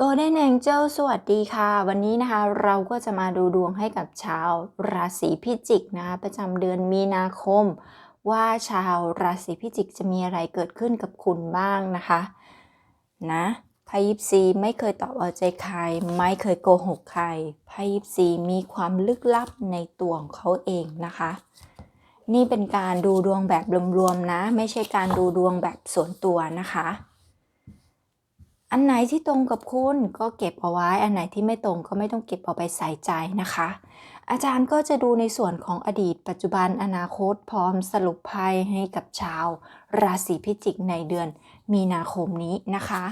Golden Angel สวัสดีค่ะ วันนี้นะคะเราก็จะมาดูดวงให้กับชาวราศีพิจิกนะคะประจำเดือนมีนาคม ว่าชาวราศีพิจิกจะมีอะไรเกิดขึ้นกับคุณบ้างนะคะนะไพ่ยิปซีไม่เคยตอบเอาใจใคร ไม่เคยโกหกใครไพ่ยิปซีมีความลึกลับในตัวของเขาเองนะคะ นี่เป็นการดูดวงแบบรวมๆนะ ไม่ใช่การดูดวงแบบส่วนตัวนะคะ อันไหนที่ตรงกับคุณก็เก็บเอาไว้ อันไหนที่ไม่ตรงก็ไม่ต้องเก็บเอาไปใส่ใจนะคะ อาจารย์ก็จะดูในส่วนของอดีต ปัจจุบันอนาคตพร้อมสรุปไพ่ให้กับชาว ราศีพิจิกในเดือนมีนาคมนี้นะคะ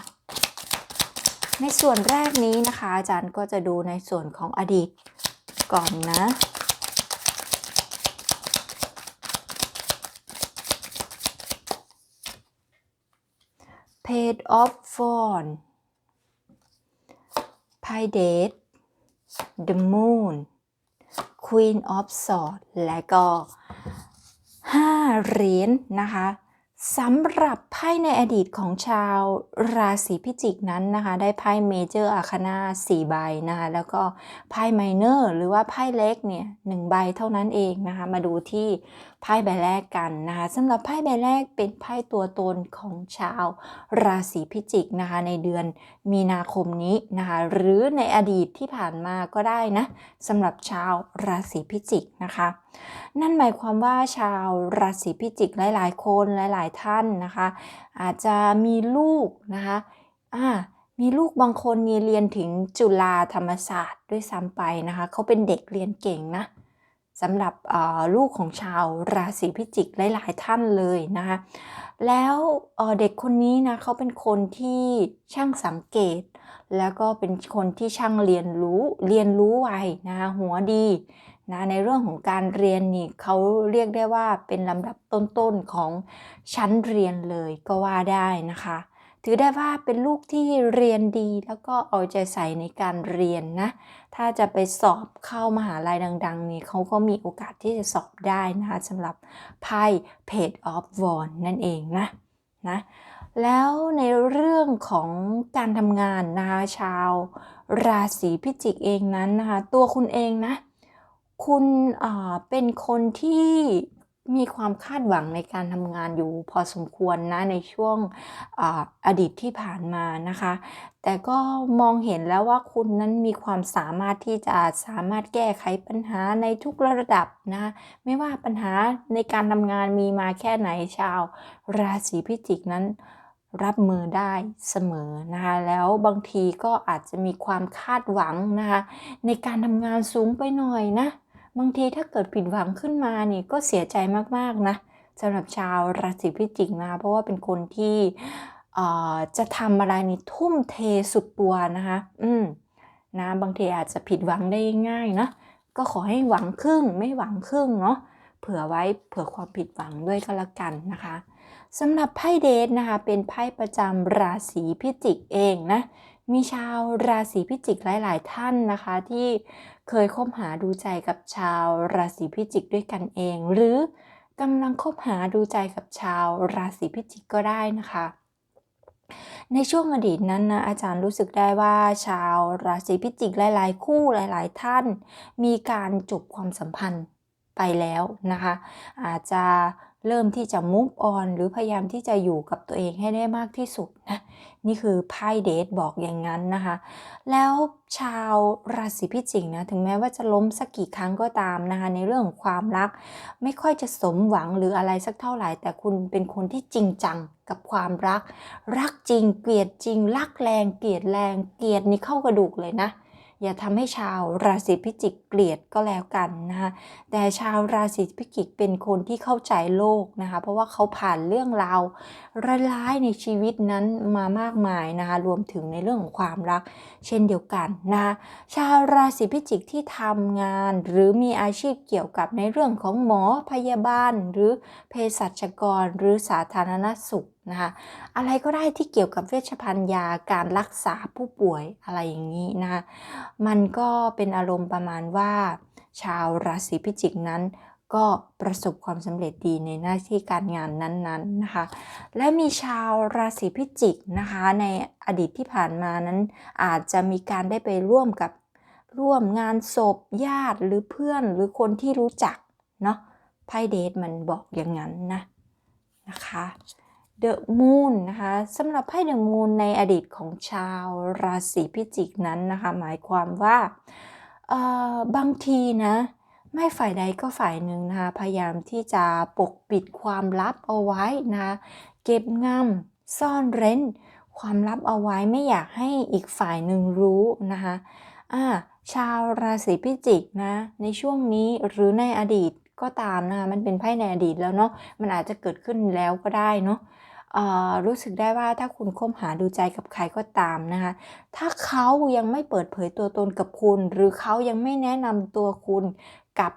ในส่วนแรกนี้นะคะ อาจารย์ก็จะดูในส่วนของอดีตก่อนนะ paid of Phone ไพ่ Date The Moon Queen of Swords และก็ 5 เหรียญนนะคะ สำหรับไพ่ในอดีตของชาวราศีพิจิกนั้นนะคะ ได้ไพ่เมเจอร์อาคานา4ใบนะคะแล้วก็ไพ่ไมเนอร์หรือว่าไพ่เล็กเนี่ยหนึ่งใบเท่านั้นเองนะคะ มาดูที่ไพ่ใบแรกกันนะคะสำหรับไพ่ใบแรกเป็นไพ่ตัวตนของชาวราศีพิจิกนะคะ ในเดือนมีนาคมนี้นะคะหรือในอดีตที่ผ่านมาก็ได้นะสำหรับชาวราศีพิจิกนะคะ นั่นหมายความว่าชาวราศีพิจิกหลายๆ คนหลาย ๆ ท่านนะคะ อาจจะมีลูกนะคะอ่ามีลูกบางคนมีเรียนถึงจุฬาธรรมศาสตร์ด้วยซ้ำไปนะคะเขาเป็นเด็กเรียนเก่งนะ สำหรับลูกของชาวราศีพิจิกหลาย ๆ ท่านเลยนะคะแล้วเด็กคนนี้นะเขาเป็นคนที่ช่างสังเกต แล้วก็เป็นคนที่ช่างเรียนรู้เรียนรู้ไวนะคะหัวดีนะในเรื่องของการเรียนนี่เขาเรียกได้ว่าเป็นลำดับต้น ๆ ของชั้นเรียนเลยก็ว่าได้นะคะ ถือได้ว่าเป็นลูกที่เรียนดีแล้วก็เอาใจใส่ในการเรียนนะ ถ้าจะไปสอบเข้ามหาลัยดัง ๆ นี่เขาก็มีโอกาสที่จะสอบได้นะคะสำหรับไพ่ Page of Wands นั่นเองนะนะแล้วในเรื่องของการทำงานนะคะชาวราศีพิจิกเองนั้นนะคะตัวคุณเองนะ คุณเป็นคนที่ มีความคาดหวังในการทำงานอยู่พอสมควรนะในช่วงออดีตที่ผ่านมานะคะ แต่ก็มองเห็นแล้วว่าคุณนั้นมีความสามารถที่จะสามารถแก้ไขปัญหาในทุกระดับนะไม่ว่าปัญหาในการทำงานมีมาแค่ไหนชาว ราศีพิจิกนั้นรับมือได้เสมอนะคะแล้วบางทีก็อาจจะมีความคาดหวังนะคะในการทำงานสูงไปหน่อยนะ บางทีถ้าเกิดผิดหวังขึ้นมานี่ก็เสียใจมากๆนะสำหรับชาวราศีพิจิกนะเพราะว่าเป็นคนที่จะทำอะไรนี่ทุ่มเทสุดตัวนะคะอืมนะบางทีอาจจะผิดหวังได้ง่ายนะก็ขอให้หวังครึ่งไม่หวังครึ่งเนาะเผื่อไว้เผื่อความผิดหวังด้วยก็แล้วกันนะคะสำหรับไพ่เดทนะคะเป็นไพ่ประจำราศีพิจิกเองนะมีชาวราศีพิจิกหลาย ๆ ท่านนะคะที่ เคยคบหาดูใจกับชาวราศีพิจิกด้วยกันเอง หรือกำลังคบหาดูใจกับชาวราศีพิจิกก็ได้นะคะ ในช่วงอดีตนั้นนะอาจารย์รู้สึกได้ว่าชาวราศีพิจิกหลาย ๆ คู่หลาย ๆ ท่าน มีการจบความสัมพันธ์ไปแล้วนะคะ อาจจะ เริ่มที่จะ move on หรือพยายามที่จะอยู่กับตัวเองให้ได้มากที่สุดนะนี่คือไพ่เดทบอกอย่างนั้นนะคะ แล้วชาวราศีพิจิกนะถึงแม้ว่าจะล้มสักกี่ครั้งก็ตามนะคะในเรื่องของความรัก ไม่ค่อยจะสมหวังหรืออะไรสักเท่าไหร่ แต่คุณเป็นคนที่จริงจังกับความรัก รักจริงเกลียดจริง รักแรงเกลียดแรงเกลียดนี่เข้ากระดูกเลยนะ อย่าทำให้ชาวราศีพิจิกเกลียดก็แล้วกันนะคะแต่ชาวราศีพิจิกเป็นคนที่เข้าใจโลกนะคะ เพราะว่าเขาผ่านเรื่องราวร้ายในชีวิตนั้นมามากมายนะคะรวมถึงในเรื่องของความรัก เช่นเดียวกันนะชาวราศีพิจิกที่ทำงานหรือมีอาชีพเกี่ยวกับในเรื่องของหมอพยาบาล หรือเภสัชกร หรือสาธารณสุข นะคะอะไรก็ได้ที่เกี่ยวกับเวชภัณฑ์ยาการรักษาผู้ป่วยอะไรอย่างนี้นะคะมันก็เป็นอารมณ์ประมาณว่า ชาวราศีพิจิกนั้นก็ประสบความสำเร็จดีในหน้าที่การงานนั้นๆนะคะ และมีชาวราศีพิจิกนะคะ ในอดีตที่ผ่านมานั้น อาจจะมีการได้ไปร่วมกับร่วมงานศพญาติหรือเพื่อนหรือคนที่รู้จักเนาะไพ่เดทมันบอกอย่างนั้นนะนะคะ The Moon นะคะสำหรับไพ่ The Moon ในอดีตของชาวราศีพิจิกนั้นนะคะ หมายความว่าบางทีนะไม่ฝ่ายใดก็ฝ่ายหนึ่งนะคะ พยายามที่จะปกปิดความลับเอาไว้นะคะเก็บงำซ่อนเร้น ความลับเอาไว้ไม่อยากให้อีกฝ่ายหนึ่งรู้นะคะอ่าชาวราศีพิจิกนะในช่วงนี้หรือในอดีตก็ตามนะคะมันเป็นไพ่ในอดีตแล้วเนาะมันอาจจะเกิดขึ้นแล้วก็ได้เนาะ รู้สึกได้ว่าถ้าคุณคบหาดูใจกับใครก็ตามนะคะ ถ้าเขายังไม่เปิดเผยตัวตนกับคุณ หรือเขายังไม่แนะนำตัวคุณกับ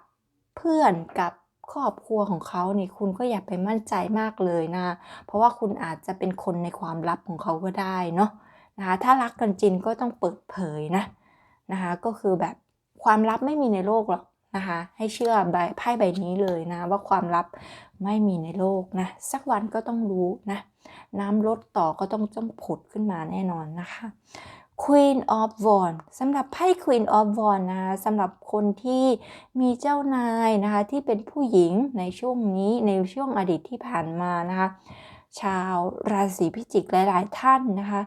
เพื่อนกับครอบครัวของเขานี่คุณก็อย่าไปมั่นใจมากเลยนะ เพราะว่าคุณอาจจะเป็นคนในความลับของเขาก็ได้เนาะนะคะถ้ารักกันจริงก็ต้องเปิดเผยนะนะคะก็คือแบบความลับไม่มีในโลกหรอก นะคะ ให้เชื่อใบไพ่ใบนี้เลยนะ ว่าความลับไม่มีในโลกนะ สักวันก็ต้องรู้นะ น้ำลดต่อก็ต้องต้องผุดขึ้นมาแน่นอนนะคะ Queen of Wands สำหรับไพ่ Queen of Wands นะสำหรับคนที่มีเจ้านายนะคะ ที่เป็นผู้หญิงในช่วงนี้ในช่วงอดีตที่ผ่านมานะคะ ชาวราศีพิจิกหลาย ๆ ท่านนะคะ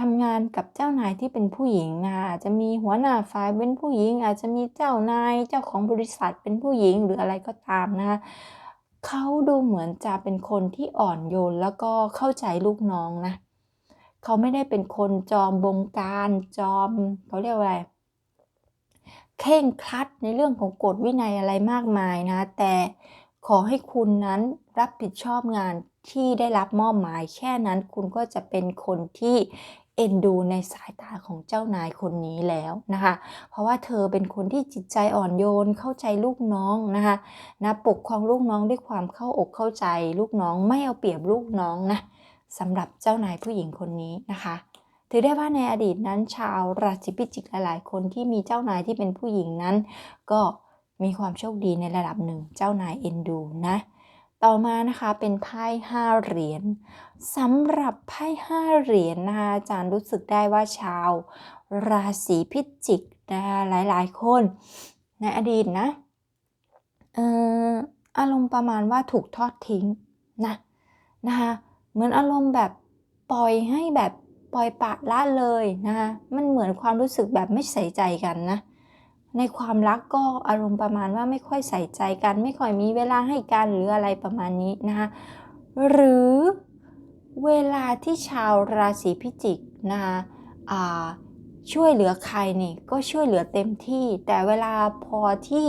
ทำงานกับเจ้านายที่เป็นผู้หญิงนะคะอาจจะมีหัวหน้าฝ่ายเป็นผู้หญิง อาจจะมีเจ้านายเจ้าของบริษัทเป็นผู้หญิงหรืออะไรก็ตามนะคะเขาดูเหมือนจะเป็นคนที่อ่อนโยนแล้วก็เข้าใจลูกน้องนะเขาไม่ได้เป็นคนจอมบงการจอมเขาเรียกว่าอะไรเข่งครัดในเรื่องของกฎวินัยอะไรมากมายนะ แต่ขอให้คุณนั้นรับผิดชอบงาน ที่ได้รับมอบหมาย แค่นั้นคุณก็จะเป็นคนที่เอ็นดูในสายตาของเจ้านายคนนี้แล้วนะคะ เพราะว่าเธอเป็นคนที่จิตใจอ่อนโยน เข้าใจลูกน้องนะคะนะปกครองลูกน้องด้วยความเข้าอกเข้าใจ ลูกน้องไม่เอาเปรียบลูกน้องนะสำหรับเจ้านายผู้หญิงคนนี้นะคะ ถือได้ว่าในอดีตนั้นชาวราศีพิจิกหลาย ๆ คนที่มีเจ้านายที่เป็นผู้หญิงนั้น ก็มีความโชคดีในระดับหนึ่ง เจ้านายเอ็นดูนะ ต่อมานะคะเป็นไพ่ห้าเหรียญสำหรับไพ่ห้าเหรียญนะคะอาจารย์รู้สึกได้ว่าชาว ราศีพิจิกนะคะหลายๆ คนในอดีตนะเอ่ออารมณ์ประมาณว่าถูกทอดทิ้งนะนะคะเหมือนอารมณ์แบบปล่อยให้แบบปล่อยปะละเลยนะคะมันเหมือนความรู้สึกแบบไม่ใส่ใจกันนะ ในความรักก็อารมณ์ประมาณว่าไม่ค่อยใส่ใจกัน ไม่ค่อยมีเวลาให้กันหรืออะไรประมาณนี้นะคะหรือเวลาที่ชาวราศีพิจิกนะคะช่วยเหลือใครนี่ก็ช่วยเหลือเต็มที่ แต่เวลาพอที่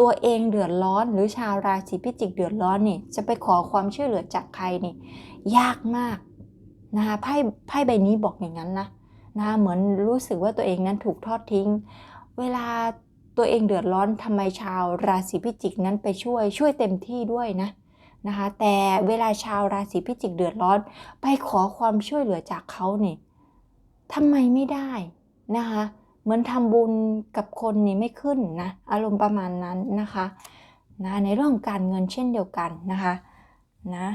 ตัวเองเดือดร้อน หรือชาวราศีพิจิกเดือดร้อนนี่จะไปขอความช่วยเหลือจากใครนี่ยากมากนะคะไพ่ไพ่ใบนี้บอกอย่างนั้นนะนะเหมือนรู้สึกว่าตัวเองนั้นถูกทอดทิ้ง เวลาตัวเองเดือดร้อนทำไมชาวราศีพิจิกนั้นไปช่วยช่วยเต็มที่ด้วยนะนะคะแต่เวลาชาวราศีพิจิกเดือดร้อน ไปขอความช่วยเหลือจากเขาเนี่ยทำไมไม่ได้นะคะเหมือนทำบุญกับคนนี่ไม่ขึ้นนะอารมณ์ประมาณนั้นนะคะนะในเรื่องของการเงินเช่นเดียวกันนะคะนะ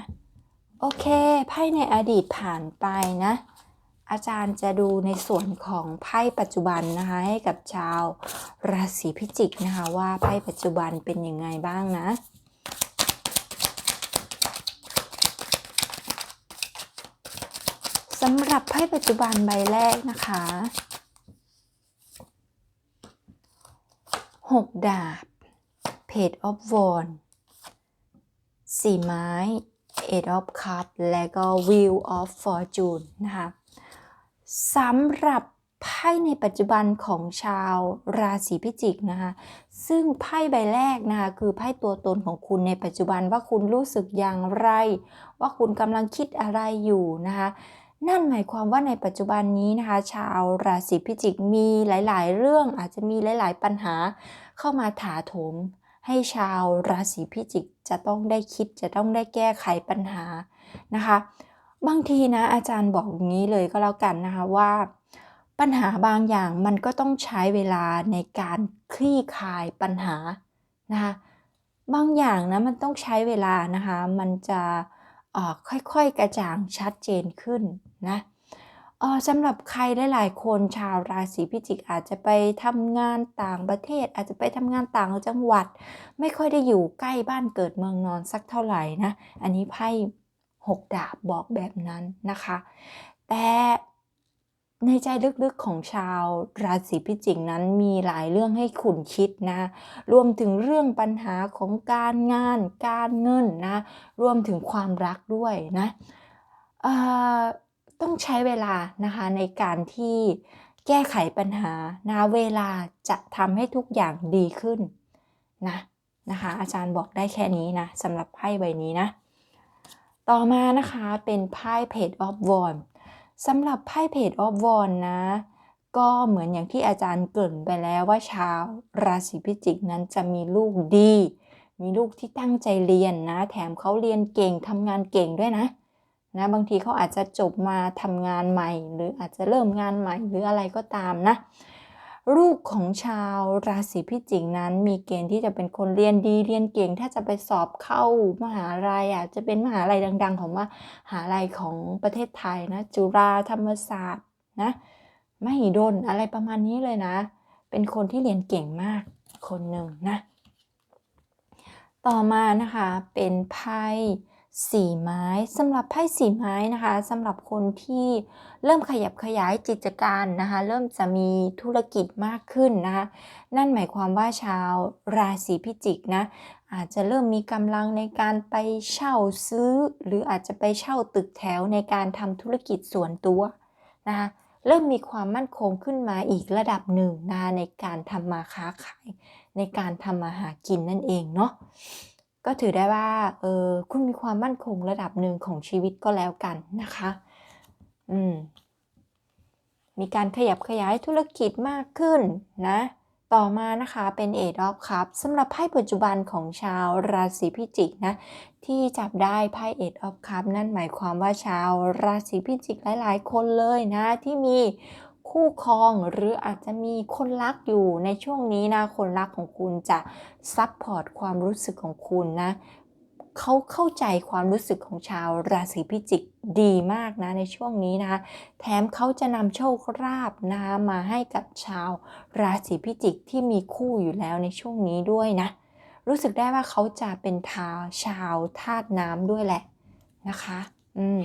โอเคไพ่ในอดีตผ่านไปนะ อาจารย์จะดูในส่วนของไพ่ปัจจุบันนะคะ ให้กับชาวราศีพิจิกนะคะ ว่าไพ่ปัจจุบันเป็นยังไงบ้างนะสำหรับไพ่ปัจจุบันใบแรกนะคะหกดาบ Page of w a n d สี่ไม้ Eight of Cups และก็ Wheel of Fortune นะคะ สำหรับไพ่ในปัจจุบันของชาวราศีพิจิกนะคะซึ่งไพ่ใบแรกนะคะคือไพ่ตัวตนของคุณในปัจจุบันว่าคุณรู้สึกอย่างไร ว่าคุณกำลังคิดอะไรอยู่นะคะนั่นหมายความว่าในปัจจุบันนี้นะคะ ชาวราศีพิจิกมีหลาย ๆ เรื่องอาจจะมีหลาย ๆ ปัญหาเข้ามาถาโถม ให้ชาวราศีพิจิกจะต้องได้คิดจะต้องได้แก้ไขปัญหานะคะ บางทีนะอาจารย์บอกอย่างนี้เลยก็แล้วกันนะคะว่าปัญหาบางอย่างมันก็ต้องใช้เวลาในการคลี่คลายปัญหานะคะบางอย่างนะมันต้องใช้เวลานะคะมันจะอ่อค่อยๆกระจ่างชัดเจนขึ้นนะอ่อสำหรับใครหลายๆคนชาวราศีพิจิกอาจจะไปทำงานต่างประเทศ อาจจะไปทำงานต่างจังหวัด ไม่ค่อยได้อยู่ใกล้บ้านเกิดเมืองนอนสักเท่าไหร่นะอันนี้ไพ่ หกดาบบอกแบบนั้นนะคะ แต่ในใจลึกๆของชาวราศีพิจิกนั้นมีหลายเรื่องให้ขุนคิดนะ รวมถึงเรื่องปัญหาของการงานการเงินนะ รวมถึงความรักด้วยนะต้องใช้เวลานะคะในการที่แก้ไขปัญหานะเวลาจะทำให้ทุกอย่างดีขึ้นนะนะคะอาจารย์บอกได้แค่นี้นะสำหรับไพ่ใบนี้นะ ต่อมานะคะเป็นไพ่ Page of Wands สำหรับไพ่ Page of Wands นะ ก็เหมือนอย่างที่อาจารย์เกริ่นไปแล้วว่าชาวราศีพิจิกนั้นจะมีลูกดี มีลูกที่ตั้งใจเรียนนะ แถมเขาเรียนเก่งทำงานเก่งด้วยนะนะบางทีเขาอาจจะจบมาทำงานใหม่ หรืออาจจะเริ่มงานใหม่หรืออะไรก็ตามนะ ลูกของชาวราศีพิจิกนั้น มีเกณฑ์ที่จะเป็นคนเรียนดีเรียนเก่ง ถ้าจะไปสอบเข้ามหาลัยอะจะเป็นมหาลัยดัง ๆ ของมหาลัยของประเทศไทยนะจุฬาธรรมศาสตร์นะมหิดลอะไรประมาณนี้เลยนะ เป็นคนที่เรียนเก่งมากคนหนึ่งนะ ต่อมานะคะเป็นไพ่ สี่ไม้สำหรับไพ่สี่ไม้นะคะสำหรับคนที่เริ่มขยับขยายกิจการนะคะ เริ่มจะมีธุรกิจมากขึ้นนะคะ นั่นหมายความว่าชาวราศีพิจิกนะอาจจะเริ่มมีกำลังในการไปเช่าซื้อ หรืออาจจะไปเช่าตึกแถวในการทำธุรกิจส่วนตัวนะคะเริ่มมีความมั่นคงขึ้นมาอีกระดับหนึ่งนะในการทำมาค้าขาย ในการทำมาหากินนั่นเองเนาะ ก็ถือได้ว่าเออคุณมีความมั่นคงระดับหนึ่งของชีวิตก็แล้วกันนะคะ อืม มีการขยับขยายธุรกิจมากขึ้นนะ ต่อมานะคะเป็นเอดอฟครับสำหรับไพ่ปัจจุบันของชาวราศีพิจิกนะ ที่จับได้ไพ่เอดอฟคัพนั่นหมายความว่าชาวราศีพิจิกหลาย ๆ คนเลยนะที่มี คู่ครองหรืออาจจะมีคนรักอยู่ในช่วงนี้นะคนรักของคุณจะซับพอร์ตความรู้สึกของคุณนะเขาเข้าใจความรู้สึกของชาวราศีพิจิกดีมากนะในช่วงนี้นะ แถมเขาจะนำโชคลาภนะมาให้กับชาวราศีพิจิกที่มีคู่อยู่แล้วในช่วงนี้ด้วยนะ รู้สึกได้ว่าเขาจะเป็นทาวชาวธาตุน้ำด้วยแหละนะคะ อืม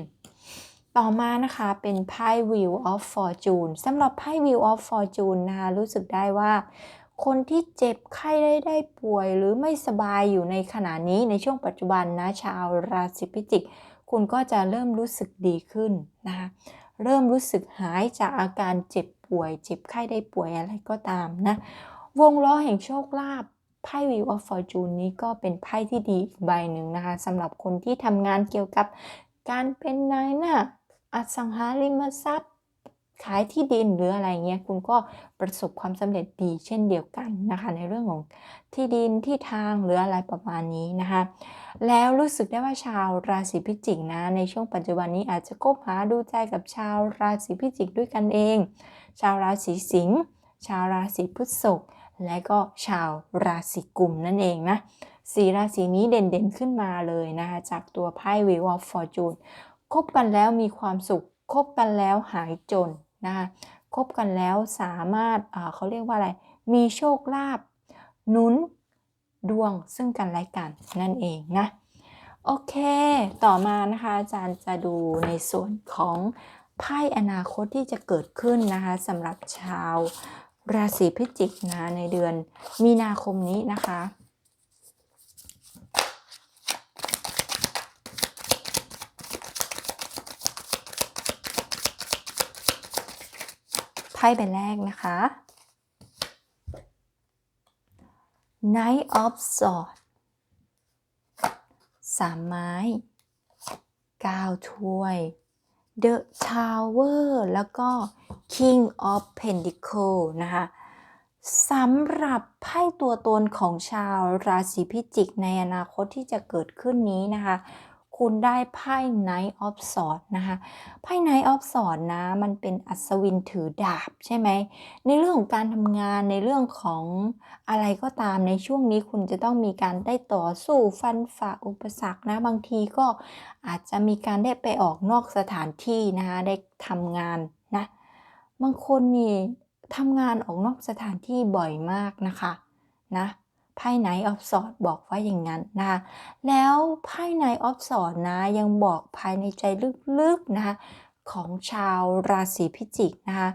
ต่อมานะคะเป็นไพ่ Wheel of Fortune สำหรับไพ่ Wheel of Fortune นะคะรู้สึกได้ว่า คนที่เจ็บไข้ได้ได้ป่วยหรือไม่สบายอยู่ในขณะนี้ในช่วงปัจจุบันนะชาวราศีพิจิก คุณก็จะเริ่มรู้สึกดีขึ้นนะคะเริ่มรู้สึกหายจากอาการเจ็บป่วย เจ็บไข้ได้ป่วยอะไรก็ตามนะ วงล้อแห่งโชคลาภไพ่ Wheel of Fortune นี้ก็เป็นไพ่ที่ดีอีกใบหนึ่งนะคะสำหรับคนที่ทำงานเกี่ยวกับการเป็นนายหน้า อสังหาริมทรัพย์ ขายที่ดินหรืออะไรเงี้ยคุณก็ประสบความสำเร็จดีเช่นเดียวกันนะคะในเรื่องของที่ดินที่ทางหรืออะไรประมาณนี้นะคะแล้วรู้สึกได้ว่าชาวราศีพิจิกนะในช่วงปัจจุบันนี้อาจจะคบหาดูใจกับชาวราศีพิจิกด้วยกันเอง ชาวราศีสิงห์ชาวราศีพฤษภและก็ชาวราศีกุมนั่นเองนะสีราศีนี้เด่นๆขึ้นมาเลยนะคะจากตัวไพ่ Wheel of Fortune คบกันแล้วมีความสุข คบกันแล้วหายจนนะคะคบกันแล้วสามารถเขาเรียกว่าอะไร มีโชคลาภหนุนดวงซึ่งกันและกันนั่นเองนะ โอเค ต่อมานะคะอาจารย์จะดูในส่วนของไพ่อนาคตที่จะเกิดขึ้นนะคะสำหรับชาวราศีพิจิกนะในเดือนมีนาคมนี้นะคะ พ่ใบแรกนะคะ Knight of Swords สามไม้เก้าถ้วย The Tower แล้วก็ King of Pentacles นะคะสำหรับไพ่ตัวตนของชาวราศีพิจิกในอนาคตที่จะเกิดขึ้นนี้นะคะ คุณได้ไพ่ Knight of Swords นะคะไพ่ Knight of Swords นะมันเป็นอัศวินถือดาบใช่ไหมในเรื่องของการทำงานในเรื่องของอะไรก็ตามในช่วงนี้คุณจะต้องมีการได้ต่อสู้ฟันฝ่าอุปสรรคนะบางทีก็อาจจะมีการได้ไปออกนอกสถานที่นะคะได้ทำงานนะบางคนนี่ทำงานออกนอกสถานที่บ่อยมากนะคะนะ ไพ่ไนออฟสอดบอกว่าอย่างนั้นนะคะแล้วไพ่ไนออฟสอดนะยังบอกภายในใจลึกๆนะคะของชาวราศีพิจิกนะคะ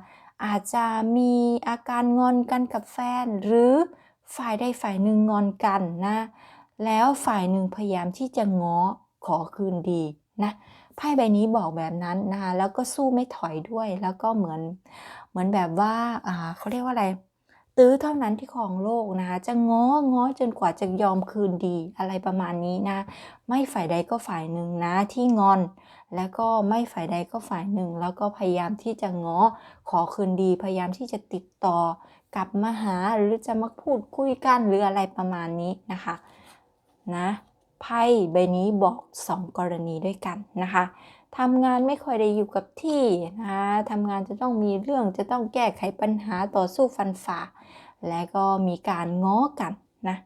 อาจจะมีอาการงอนกันกับแฟน หรือฝ่ายใดฝ่ายหนึ่งงอนกันนะแล้วฝ่ายหนึ่งพยายามที่จะง้อขอคืนดีนะไพ่ใบนี้บอกแบบนั้นนะคะแล้วก็สู้ไม่ถอยด้วยแล้วก็เหมือนเหมือนแบบว่าอ่าเขาเรียกว่าอะไร ตื้อเท่านั้นที่ครองโลกนะคะ จะง้อง้อจนกว่าจะยอมคืนดีอะไรประมาณนี้นะ ไม่ฝ่ายใดก็ฝ่ายหนึ่งนะที่งอน แล้วก็ไม่ฝ่ายใดก็ฝ่ายหนึ่ง แล้วก็พยายามที่จะง้อขอคืนดี พยายามที่จะติดต่อกลับมาหาหรือจะมาพูดคุยกันหรืออะไรประมาณนี้นะคะนะไพ่ใบนี้บอกสองกรณีด้วยกันนะคะทำงานไม่ค่อยได้อยู่กับที่นะคะทำงานจะต้องมีเรื่องจะต้องแก้ไขปัญหาต่อสู้ฟันฝ่า และก็มีการง้อกันนะ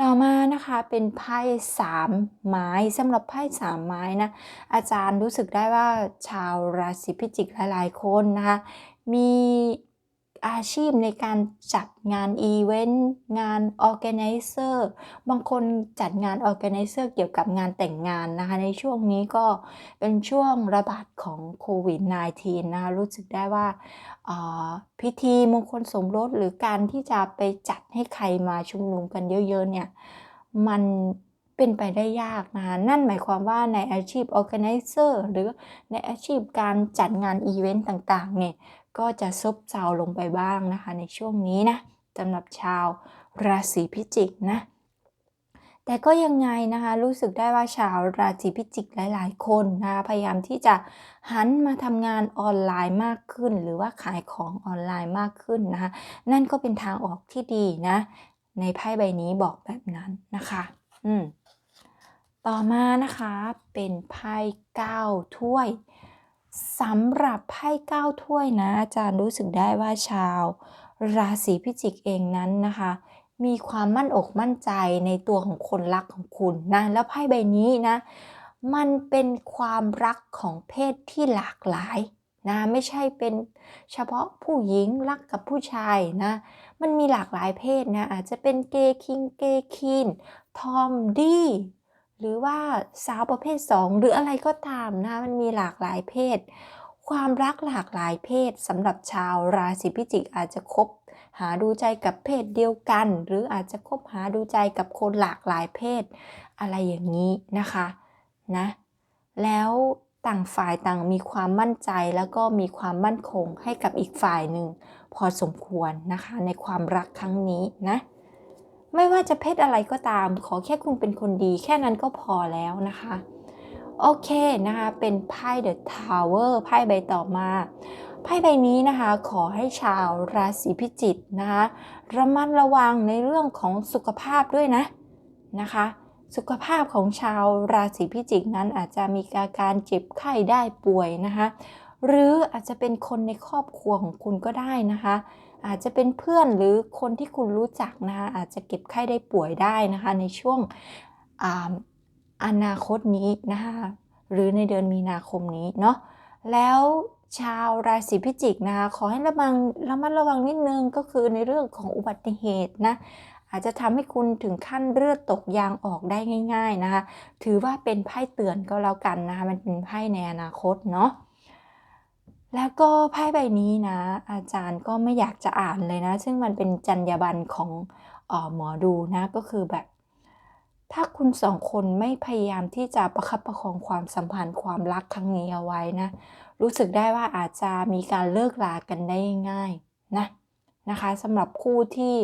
ต่อมานะคะเป็นไพ่สามไม้สำหรับไพ่สามไม้นะอาจารย์รู้สึกได้ว่าชาวราศีพิจิกหลายๆคนนะคะมี อาชีพในการจัดงานอีเวนต์งานออแกไนเซอร์บางคนจัดงานออแกไนเซอร์เกี่ยวกับงานแต่งงานนะคะ ในช่วงนี้ก็เป็นช่วงระบาดของโควิด -19 นะคะรู้สึกได้ว่าพิธีมงคลสมรสหรือการที่จะไปจัดให้ใครมาชุมนุมกันเยอะๆเนี่ยมันเป็นไปได้ยากนะคะนั่นหมายความว่าในอาชีพ organizer หรือในอาชีพการจัดงานอีเวนต์ต่างๆ เนี่ย ก็จะซบเซาลงไปบ้างนะคะ ในช่วงนี้นะสำหรับชาวราศีพิจิกนะ แต่ก็ยังไงนะคะ รู้สึกได้ว่าชาวราศีพิจิกหลาย ๆ คนนะคะพยายามที่จะหันมาทำงานออนไลน์มากขึ้น หรือว่าขายของออนไลน์มากขึ้นนะคะ นั่นก็เป็นทางออกที่ดีนะ ในไพ่ใบนี้บอกแบบนั้นนะคะ อืมต่อมานะคะเป็นไพ่9ถ้วย สำหรับไพ่เก้าถ้วยนะ อาจารย์รู้สึกได้ว่าชาว ราศีพิจิกเองนั้นนะคะ มีความมั่นอกมั่นใจในตัวของคนรักของคุณนะแล้วไพ่ใบนี้นะ มันเป็นความรักของเพศที่หลากหลายนะไม่ใช่เป็นเฉพาะผู้หญิงรักกับผู้ชายนะ มันมีหลากหลายเพศนะอาจจะเป็นเกย์คิงเกย์คีนทอมดี้ หรือว่าสาวประเภท 2 หรืออะไรก็ตามนะมันมีหลากหลายเพศ ความรักหลากหลายเพศสำหรับชาวราศีพิจิกอาจจะคบหาดูใจกับเพศเดียวกัน หรืออาจจะคบหาดูใจกับคนหลากหลายเพศ อะไรอย่างนี้นะคะนะแล้วต่างฝ่ายต่างมีความมั่นใจแล้วก็มีความมั่นคงให้กับอีกฝ่ายหนึ่งพอสมควรนะคะในความรักครั้งนี้นะ ไม่ว่าจะเพศอะไรก็ตาม ขอแค่คุณเป็นคนดี แค่นั้นก็พอแล้วนะคะ โอเคนะคะ เป็นไพ่ The Tower ไพ่ใบต่อมาไพ่ใบนี้นะคะขอให้ชาวราศีพิจิกนะคะระมัดระวังในเรื่องของสุขภาพด้วยนะนะคะ สุขภาพของชาวราศีพิจิกนั้นอาจจะมีอาการเจ็บไข้ได้ป่วยนะคะหรืออาจจะเป็นคนในครอบครัวของคุณก็ได้นะคะ อาจจะเป็นเพื่อนหรือคนที่คุณรู้จักนะคะอาจจะเก็บไข้ได้ป่วยได้นะคะ ในช่วงออนาคตนี้นะคะหรือในเดือนมีนาคมนี้เนาะแล้วชาวราศีพิจิกนะคะขอให้ระวังระมัดระวังนิดนึงก็คือในเรื่องของอุบัติเหตุนะอาจจะทำให้คุณถึงขั้นเลือดตกยางออกได้ง่าย ๆนะคะ ถือว่าเป็นไพ่เตือนก็แล้วกันนะคะมันเป็นไพ่ในอนาคตเนาะ แล้วก็ไพ่ใบนี้นะ อาจารย์ก็ไม่อยากจะอ่านเลยนะ ซึ่งมันเป็นจรรยาบรรณของออหมอดูนะก็คือแบบ ถ้าคุณสองคนไม่พยายามที่จะประคับประคองความสัมพันธ์ความรักครั้งนี้เอาไว้นะ รู้สึกได้ว่าอาจจะมีการเลิกลากันได้ง่ายนะนะคะสำหรับคู่ที่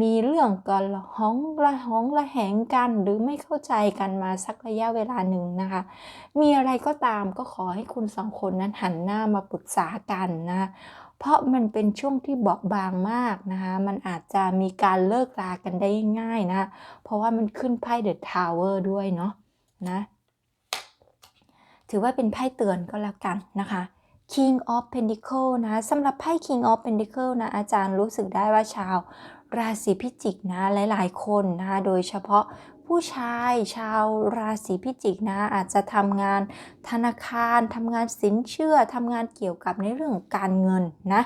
มีเรื่องกันห้องละห้องละแหงกันหรือไม่เข้าใจกันมาสักระยะเวลาหนึ่งนะคะ มีอะไรก็ตามก็ขอให้คุณสองคนนั้นหันหน้ามาปรึกษากันนะเพราะมันเป็นช่วงที่เบาบางมากนะคะ มันอาจจะมีการเลิกลากันได้ง่ายนะ เพราะว่ามันขึ้นไพ่เดอะทาวเวอร์ด้วยเนาะนะ ถือว่าเป็นไพ่เตือนก็แล้วกันนะคะ King of Pentacle นะสำหรับไพ่ King of Pentacle นะ อาจารย์รู้สึกได้ว่าชาว ราศีพิจิกนะหลาย ๆ คนนะคะโดยเฉพาะผู้ชายชาวราศีพิจิกนะอาจจะทำงานธนาคารทำงานสินเชื่อทำงานเกี่ยวกับในเรื่องการเงินนะ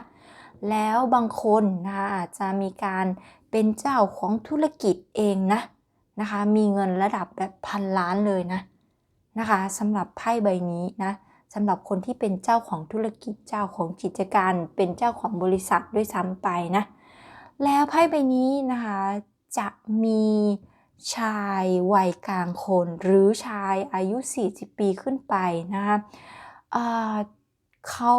แล้วบางคนนะคะอาจจะมีการเป็นเจ้าของธุรกิจเองนะนะคะมีเงินระดับแบบพันล้านเลยนะนะคะสำหรับไพ่ใบนี้นะสำหรับคนที่เป็นเจ้าของธุรกิจเจ้าของกิจการ เป็นเจ้าของบริษัทด้วยซ้ำไปนะ แล้วไพ่ใบนี้นะคะจะมีชายวัยกลางคน หรือชายอายุ 40 ปีขึ้นไปนะคะเขา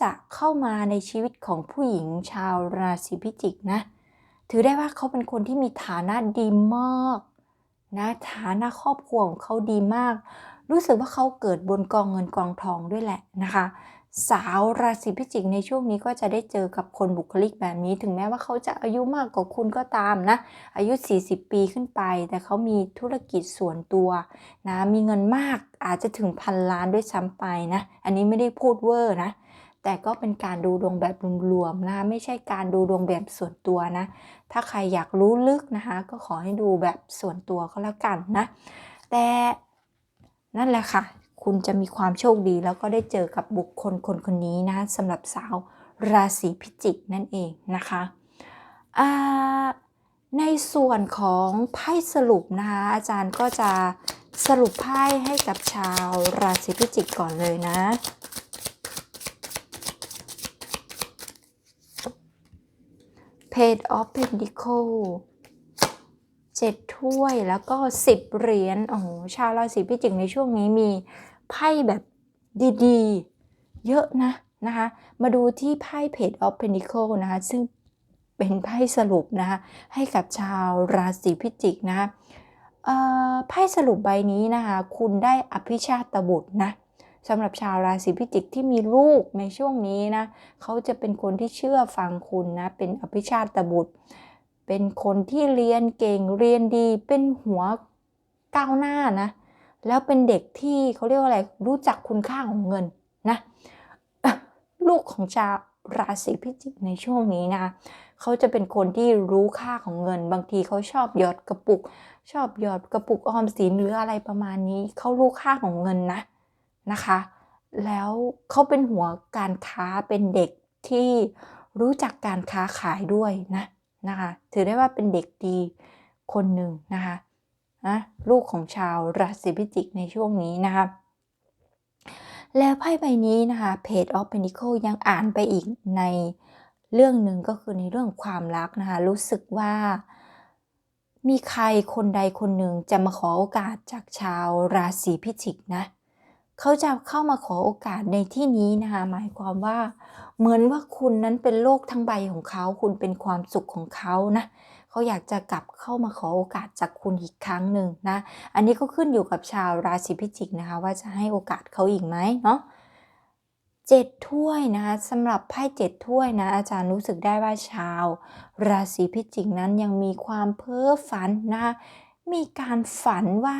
จะเข้ามาในชีวิตของผู้หญิงชาวราศีพิจิกนะถือได้ว่าเขาเป็นคนที่มีฐานะดีมากนะฐานะครอบครัวของเขาดีมาก รู้สึกว่าเขาเกิดบนกองเงินกองทองด้วยแหละนะคะ สาวราศีพิจิกในช่วงนี้ก็จะได้เจอกับคนบุคลิกแบบนี้ ถึงแม้ว่าเขาจะอายุมากกว่าคุณก็ตามนะ อายุ 40 ปีขึ้นไป แต่เขามีธุรกิจส่วนตัวนะมีเงินมากอาจจะถึงพันล้านด้วยซ้ำไปนะ อันนี้ไม่ได้พูดเวอร์นะ แต่ก็เป็นการดูดวงแบบรวมๆนะคะไม่ใช่การดูดวงแบบส่วนตัวนะ ถ้าใครอยากรู้ลึกนะคะ ก็ขอให้ดูแบบส่วนตัวก็แล้วกันนะ แต่นั่นแหละค่ะ คุณจะมีความโชคดี แล้วก็ได้เจอกับบุคคลคนคนนี้นะสำหรับสาวราศีพิจิกนั่นเองนะคะในส่วนของไพ่สรุปนะคะอาจารย์ก็จะสรุปไพ่ให้กับชาวราศีพิจิกก่อนเลยนะ Page of Pentacle เจ็ดถ้วยแล้วก็สิบเหรียญโอ้โหชาวราศีพิจิกในช่วงนี้มี ไพ่แบบดีๆ เยอะนะนะคะ มาดูที่ไพ่ Page of Pentacle นะคะ ซึ่งเป็นไพ่สรุปนะคะให้กับชาวราศีพิจิกนะคะไพ่สรุปใบนี้นะคะคุณได้อภิชาตบุตรนะสำหรับชาวราศีพิจิกที่มีลูกในช่วงนี้นะเขาจะเป็นคนที่เชื่อฟังคุณนะเป็นอภิชาตบุตร เป็นคนที่เรียนเก่งเรียนดีเป็นหัวก้าวหน้านะ แล้วเป็นเด็กที่เขาเรียกว่าอะไรรู้จักคุณค่าของเงินนะลูกของชาวราศีพิจิกในช่วงนี้นะเขาจะเป็นคนที่รู้ค่าของเงิน บางทีเขาชอบหยอดกระปุก ชอบหยอดกระปุกออมสินหรืออะไรประมาณนี้เขารู้ค่าของเงินนะนะคะ แล้วเขาเป็นหัวการค้าเป็นเด็กที่รู้จักการค้าขายด้วยนะนะคะ ถือได้ว่าเป็นเด็กดีคนหนึ่งนะคะ นะลูกของชาวราศีพิจิกในช่วงนี้นะคะแล้วไพ่ใบนี้นะคะ Page of Pentacle ยังอ่านไปอีกในเรื่องหนึ่งก็คือในเรื่องความรักนะคะรู้สึกว่ามีใครคนใดคนหนึ่งจะมาขอโอกาสจากชาวราศีพิจิกนะเขาจะเข้ามาขอโอกาสในที่นี้นะคะหมายความว่า เหมือนว่าคุณนั้นเป็นโลกทั้งใบของเขา คุณเป็นความสุขของเขานะ เขาอยากจะกลับเข้ามาขอโอกาสจากคุณอีกครั้งหนึ่งนะ อันนี้ก็ขึ้นอยู่กับชาวราศีพิจิกนะคะ ว่าจะให้โอกาสเขาอีกไหมเนาะเจ็ดถ้วยนะคะสำหรับไพ่เจ็ดถ้วยนะอาจารย์รู้สึกได้ว่าชาว ราศีพิจิกนั้นยังมีความเพ้อฝันนะคะมีการฝันว่า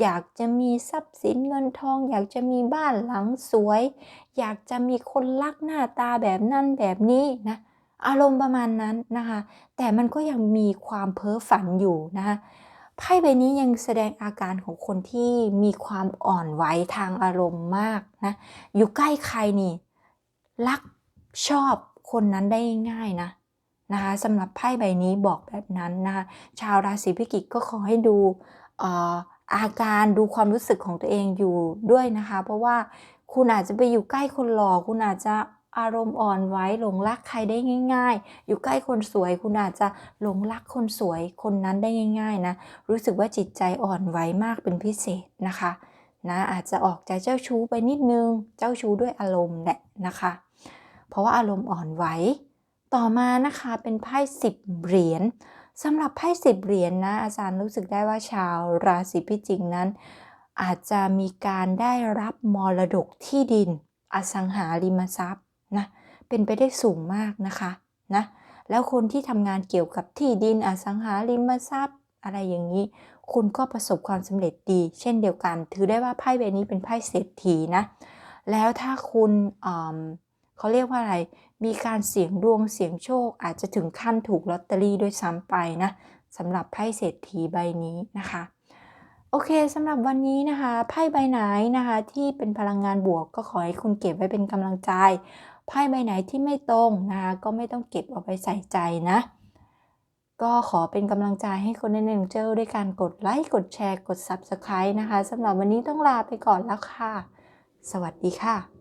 อยากจะมีทรัพย์สินเงินทอง อยากจะมีบ้านหลังสวย อยากจะมีคนรักหน้าตาแบบนั้นแบบนี้นะ อารมณ์ประมาณนั้นนะคะ แต่มันก็ยังมีความเพ้อฝันอยู่นะคะไพ่ใบนี้ยังแสดงอาการของคนที่มีความอ่อนไหวทางอารมณ์มากนะ อยู่ใกล้ใครนี่ รักชอบคนนั้นได้ง่ายนะนะคะสำหรับไพ่ใบนี้บอกแบบนั้นนะคะชาวราศีพิจิกก็ขอให้ดูเอ่ออาการดูความรู้สึกของตัวเองอยู่ด้วยนะคะ เพราะว่าคุณอาจจะไปอยู่ใกล้คนหล่อคุณอาจจะ อารมณ์อ่อนไหวหลงรักใครได้ง่าย ๆ อยู่ใกล้คนสวยคุณอาจจะหลงรักคนสวยคนนั้นได้ง่าย ๆ นะ รู้สึกว่าจิตใจอ่อนไหวมากเป็นพิเศษนะคะนะอาจจะออกใจเจ้าชู้ไปนิดนึง เจ้าชู้ด้วยอารมณ์แหละนะคะ เพราะว่าอารมณ์อ่อนไหว ต่อมานะคะเป็นไพ่สิบเหรียญสำหรับไพ่สิบเหรียญนะอาจารย์รู้สึกได้ว่าชาวราศีพิจิกนั้น อาจจะมีการได้รับมรดกที่ดิน อสังหาริมทรัพย์ นะเป็นไปได้สูงมากนะคะนะแล้วคนที่ทำงานเกี่ยวกับที่ดินอสังหาริมทรัพย์ อะไรอย่างนี้ คุณก็ประสบความสำเร็จดี เช่นเดียวกัน ถือได้ว่าไพ่ใบนี้เป็นไพ่เศรษฐีนะแล้วถ้าคุณอืมเขาเรียกว่าอะไร มีการเสี่ยงดวงเสี่ยงโชค อาจจะถึงขั้นถูกลอตเตอรี่ด้วยซ้ำไปนะสำหรับไพ่เศรษฐีใบนี้นะคะ โอเคสำหรับวันนี้นะคะไพ่ใบไหนนะคะที่เป็นพลังงานบวกก็ขอให้คุณเก็บไว้เป็นกำลังใจ ไพ่ใบไหนที่ไม่ตรงนะคะก็ไม่ต้องเก็บเอาไปใส่ใจนะ ก็ขอเป็นกำลังใจให้คนในหน็งเจอด้วยการกดไลค์กดแชร์กด Subscribe นะคะสำหรับวันนี้ต้องลาไปก่อนแล้วค่ะ สวัสดีค่ะ